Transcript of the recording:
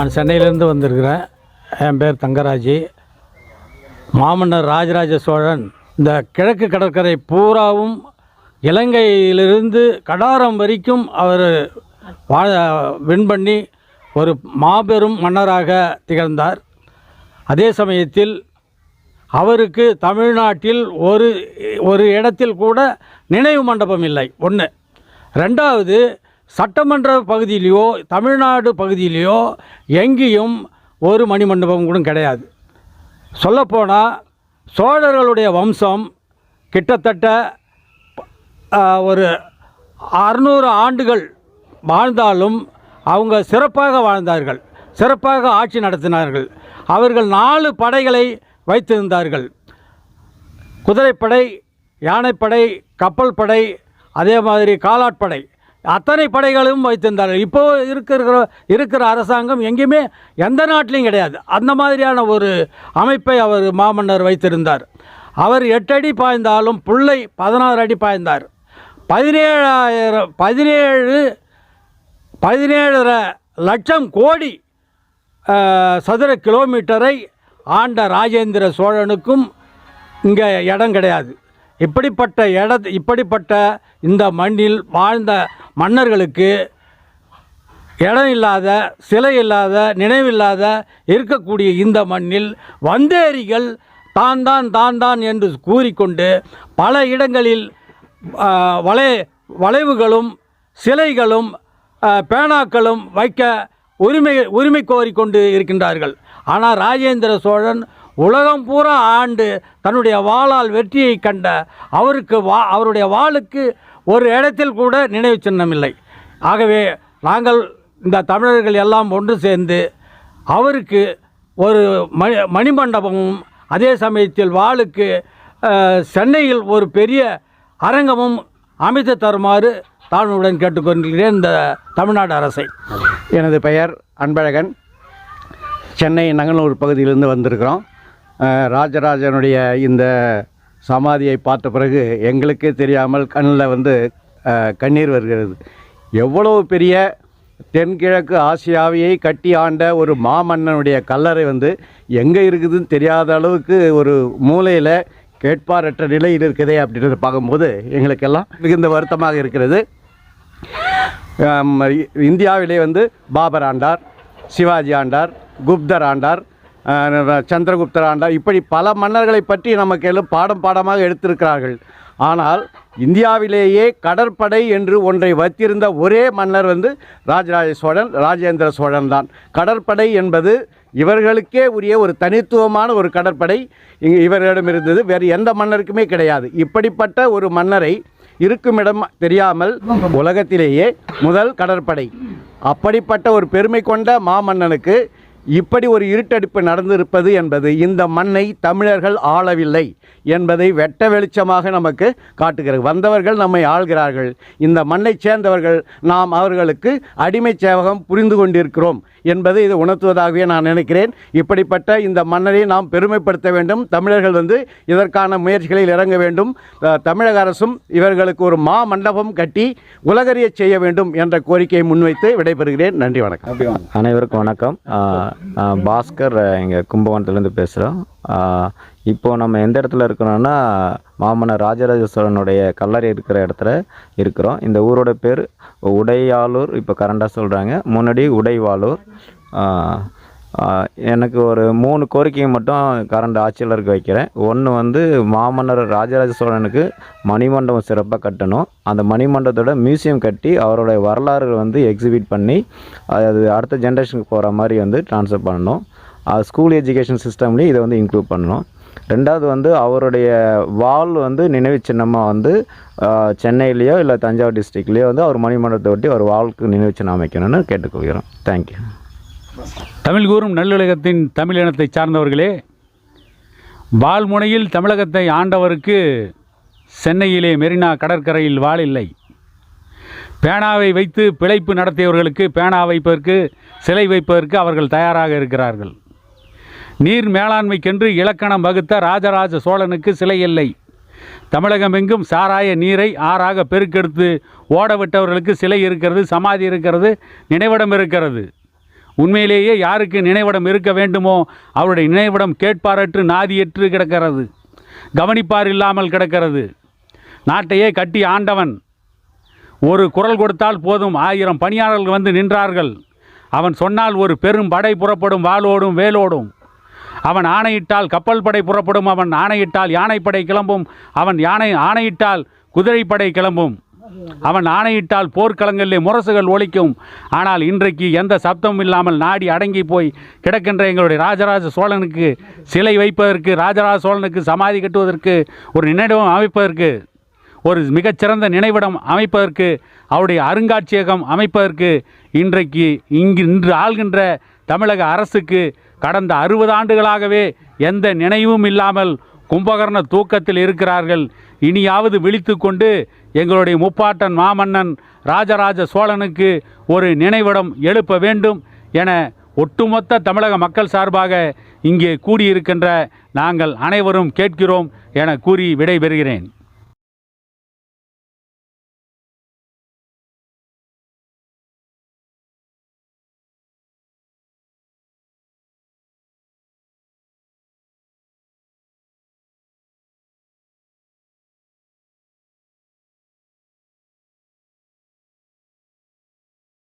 நான் சென்னையிலேருந்து வந்திருக்கிறேன். என் பேர் தங்கராஜி. மாமன்னர் ராஜராஜ சோழன் இந்த கிழக்கு கடற்கரை பூராவும் இலங்கையிலிருந்து கடாரம் வரைக்கும் அவர் வாழ வின் பண்ணி ஒரு மாபெரும் மன்னராக திகழ்ந்தார். அதே சமயத்தில் அவருக்கு தமிழ்நாட்டில் ஒரு ஒரு இடத்தில் கூட நினைவு மண்டபம் இல்லை. ஒன்று ரெண்டாவது சட்டமன்ற பகுதியிலையோ தமிழ்நாடு பகுதியிலையோ எங்கேயும் ஒரு மணிமண்டபம் கூட கிடையாது. சொல்லப்போனால் சோழர்களுடைய வம்சம் கிட்டத்தட்ட ஒரு அறுநூறு ஆண்டுகள் வாழ்ந்தாலும் அவங்க சிறப்பாக வாழ்ந்தார்கள். சிறப்பாக ஆட்சி நடத்தினார்கள். அவர்கள் நாலு படைகளை வைத்திருந்தார்கள். குதிரைப்படை யானைப்படை கப்பல் படை அதே மாதிரி காலாட்படை. அத்தனை படைகளும் வைத்திருந்தார்கள். இப்போ இருக்கிற இருக்கிற அரசாங்கம் எங்கேயுமே எந்த நாட்டிலையும் கிடையாது. அந்த மாதிரியான ஒரு அமைப்பை அவர் மாமன்னர் வைத்திருந்தார். அவர் எட்டடி பாய்ந்தாலும் பிள்ளை பதினாறு அடி பாய்ந்தார். பதினேழாயிரம் பதினேழு பதினேழரை லட்சம் கோடி சதுர கிலோமீட்டரை ஆண்ட ராஜேந்திர சோழனுக்கும் இங்கே இடம் கிடையாது. இப்படிப்பட்ட இட இப்படிப்பட்ட இந்த மண்ணில் வாழ்ந்த மன்னர்களுக்கு இடம் இல்லாத சிலை இல்லாத நினைவில்லாத இருக்கக்கூடிய இந்த மண்ணில் வந்தேரிகள் தான் தான் தான் தான் என்று கூறிக்கொண்டு பல இடங்களில் வளை வளைவுகளும் சிலைகளும் பேனாக்களும் வைக்க உரிமை உரிமை கோரிக்கொண்டு இருக்கின்றார்கள். ஆனால் ராஜேந்திர சோழன் உலகம் பூரா ஆண்டு தன்னுடைய வாளால் வெற்றியை கண்ட அவருக்கு வா அவருடைய வாளுக்கு ஒரு இடத்தில் கூட நினைவு சின்னம் இல்லை. ஆகவே நாங்கள் இந்த தமிழர்கள் எல்லாம் ஒன்று சேர்ந்து அவருக்கு ஒரு மணி மணிமண்டபமும் அதே சமயத்தில் வாளுக்கு சென்னையில் ஒரு பெரிய அரங்கமும் அமைத்து தருமாறு தாழ்வுடன் கேட்டுக்கொண்டிருக்கிறேன் இந்த தமிழ்நாடு அரசை. எனது பெயர் அன்பழகன். சென்னை நங்கனூர் பகுதியிலிருந்து வந்திருக்கிறோம். ராஜராஜனுடைய இந்த சமாதியை பார்த்த பிறகு எங்களுக்கே தெரியாமல் கண்ணில் வந்து கண்ணீர் வருகிறது. எவ்வளவு பெரிய தென்கிழக்கு ஆசியாவையை கட்டி ஆண்ட ஒரு மாமன்னனுடைய கல்லறை வந்து எங்கே இருக்குதுன்னு தெரியாத அளவுக்கு ஒரு மூலையில் கேட்பாரற்ற நிலையில் இருக்குதே அப்படின்றத பார்க்கும்போது எங்களுக்கெல்லாம் மிகுந்த வருத்தமாக இருக்கிறது. இந்தியாவிலே வந்து பாபர் ஆண்டார் சிவாஜி ஆண்டார் குப்தர் ஆண்டார் சந்திரகுப்தராண்டா சந்திரகுப்தர் ஆண்டார் இப்படி பல மன்னர்களை பற்றி நமக்கு எல்லாம் பாடம் பாடமாக எடுத்திருக்கிறார்கள். ஆனால் இந்தியாவிலேயே கடற்படை என்று ஒன்றை வைத்திருந்த ஒரே மன்னர் வந்து ராஜராஜ சோழன் ராஜேந்திர சோழன் தான். கடற்படை என்பது இவர்களுக்கே உரிய ஒரு தனித்துவமான ஒரு கடற்படை. இங்கு இவர்களிடம் இருந்தது. வேறு எந்த மன்னருக்குமே கிடையாது. இப்படிப்பட்ட ஒரு மன்னரை இருக்குமிடம் தெரியாமல் உலகத்திலேயே முதல் கடற்படை. அப்படிப்பட்ட ஒரு பெருமை கொண்ட மாமன்னனுக்கு இப்படி ஒரு இருட்டடிப்பு நடந்திருப்பது என்பது இந்த மண்ணை தமிழர்கள் ஆளவில்லை என்பதை வெட்ட வெளிச்சமாக நமக்கு காட்டுகிறது. வந்தவர்கள் நம்மை ஆள்கிறார்கள். இந்த மண்ணைச் சேர்ந்தவர்கள் நாம் அவர்களுக்கு அடிமை சேவகம் புரிந்து கொண்டிருக்கிறோம். என்பதை இது உணர்த்துவதாகவே நான் நினைக்கிறேன். இப்படிப்பட்ட இந்த மன்னரை நாம் பெருமைப்படுத்த வேண்டும். தமிழர்கள் வந்து இதற்கான முயற்சிகளில் இறங்க வேண்டும். தமிழக அரசும் இவர்களுக்கு ஒரு மா மண்டபம் கட்டி உலகறிய செய்ய வேண்டும் என்ற கோரிக்கையை முன்வைத்து விடைபெறுகிறேன். நன்றி வணக்கம். அனைவருக்கும் வணக்கம். பாஸ்கர் இங்கே கும்பகோணத்துலேருந்து பேசுகிறோம் இப்போ நம்ம எந்த இடத்துல இருக்கிறோன்னா மாமன்னர் ராஜராஜ சோழனுடைய கல்லறை இருக்கிற இடத்துல இருக்கிறோம். இந்த ஊரோட பேர் உடையாளூர் இப்போ கரண்டாக சொல்கிறாங்க முன்னாடி உடைவாளூர். எனக்கு ஒரு மூணு கோரிக்கையை மட்டும் கரண்ட் ஆட்சியாளருக்கு வைக்கிறேன். ஒன்று வந்து மாமன்னர் ராஜராஜ சோழனுக்கு மணிமண்டபம் சிறப்பாக கட்டணும். அந்த மணிமண்டபத்தோட மியூசியம் கட்டி அவரோட வரலாறு வந்து எக்ஸிபிட் பண்ணி அது அடுத்த ஜென்ரேஷனுக்கு போகிற மாதிரி வந்து ட்ரான்ஸ்ஃபர் பண்ணணும். ஸ்கூல் எஜுகேஷன் சிஸ்டம்லேயும் இதை வந்து இன்க்ளூட் பண்ணணும். ரெண்டாவது வந்து அவருடைய வால் வந்து நினைவு சின்னமாக வந்து சென்னையிலேயோ இல்லை தஞ்சாவூர் டிஸ்ட்ரிக்ட்லேயோ வந்து அவர் மணிமண்டலத்தை ஒட்டி ஒரு வாழ்க்கு நினைவு சின்னம் அமைக்கணும்னு கேட்டுக்கொள்கிறோம். தேங்க்யூ தமிழ் கூறும் நல்லுலகத்தின் தமிழ் இனத்தை சார்ந்தவர்களே வால்முனையில் தமிழகத்தை ஆண்டவருக்கு சென்னையிலே மெரினா கடற்கரையில் வாள் இல்லை. பேனாவை வைத்து பிழைப்பு நடத்தியவர்களுக்கு பேனா வைப்பதற்கு சிலை வைப்பதற்கு அவர்கள் தயாராக இருக்கிறார்கள். நீர் மேலாண்மைக்கென்று இலக்கணம் வகுத்த ராஜராஜ சோழனுக்கு சிலை இல்லை. தமிழகமெங்கும் சாராய நீரை ஆறாக பெருக்கெடுத்து ஓடவிட்டவர்களுக்கு சிலை இருக்கிறது சமாதி இருக்கிறது நினைவிடம் இருக்கிறது. உண்மையிலேயே யாருக்கு நினைவிடம் இருக்க வேண்டுமோ அவருடைய நினைவிடம் கேட்பாரற்று நாதியற்று கிடக்கிறது. கவனிப்பார் இல்லாமல் கிடக்கிறது. நாட்டையே கட்டி ஆண்டவன். ஒரு குரல் கொடுத்தால் போதும் ஆயிரம் பணியாளர்கள் வந்து நின்றார்கள். அவன் சொன்னால் ஒரு பெரும் படை புறப்படும் வாளோடும் வேலோடும். அவன் ஆணையிட்டால் கப்பல் படை புறப்படும் அவன் ஆணையிட்டால் யானைப்படை கிளம்பும் அவன் யானை ஆணையிட்டால் குதிரைப்படை கிளம்பும். அவன் ஆணையிட்டால் போர்க்களங்களிலே முரசுகள் ஒழிக்கும் ஆனால் இன்றைக்கு எந்த சப்தமும் இல்லாமல் நாடி அடங்கி போய் கிடக்கின்ற எங்களுடைய ராஜராஜ சோழனுக்கு சிலை வைப்பதற்கு ராஜராஜ சோழனுக்கு சமாதி கட்டுவதற்கு ஒரு நினைவிடம் அமைப்பதற்கு ஒரு மிகச்சிறந்த நினைவிடம் அமைப்பதற்கு அவருடைய அருங்காட்சியகம் அமைப்பதற்கு இன்றைக்கு இங்கு இன்று ஆள்கின்ற தமிழக அரசுக்கு கடந்த அறுபது ஆண்டுகளாகவே எந்த நினைவும் இல்லாமல் கும்பகர்ண தூக்கத்தில் இருக்கிறார்கள். இனியாவது விழித்து கொண்டு எங்களுடைய முப்பாட்டன் மாமன்னன் ராஜராஜ சோழனுக்கு ஒரு நினைவிடம் எழுப்ப வேண்டும் என ஒட்டுமொத்த தமிழக மக்கள் சார்பாக இங்கே கூடியிருக்கின்ற நாங்கள் அனைவரும் கேட்கிறோம் என கூறி விடைபெறுகிறேன்.